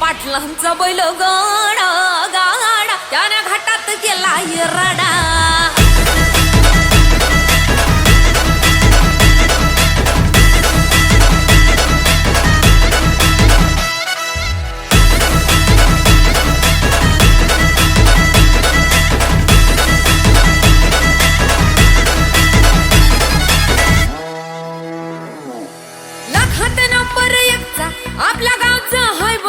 पाटलांचा बैल गाडा गाडा. त्याने घाटात गेला रडा.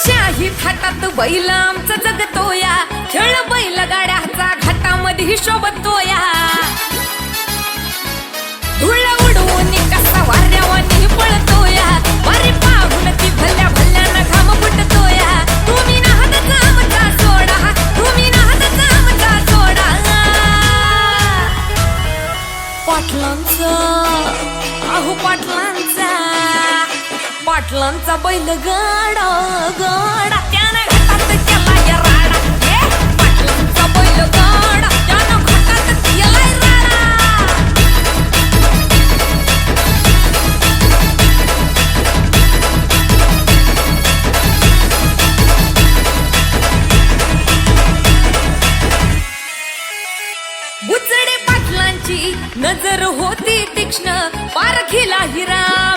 राजशाही थाटात बैल आमचा जगतोया खेळ बैल गाड्याचा घाटामध्ये शोभतोया धुळ उडवून कसा वाऱ्यावानी पळतोया वारी पाहून ती भल्या भल्यानं घाम फुटतोया. तुम्ही नाहत आमचा सोडा. तुम्ही नाहत आमचा सोडा. पाटलांचा अहो पाटलांचा. पाटलांचा बैल गाडा गाडा. त्यानं घाटात केला या राडा. ए, पाटलांचा बैल गाडा. त्यानं घाटात केला राडा. बुचडे पाटलांची नजर होती तीक्ष्ण. पारखीला हिरा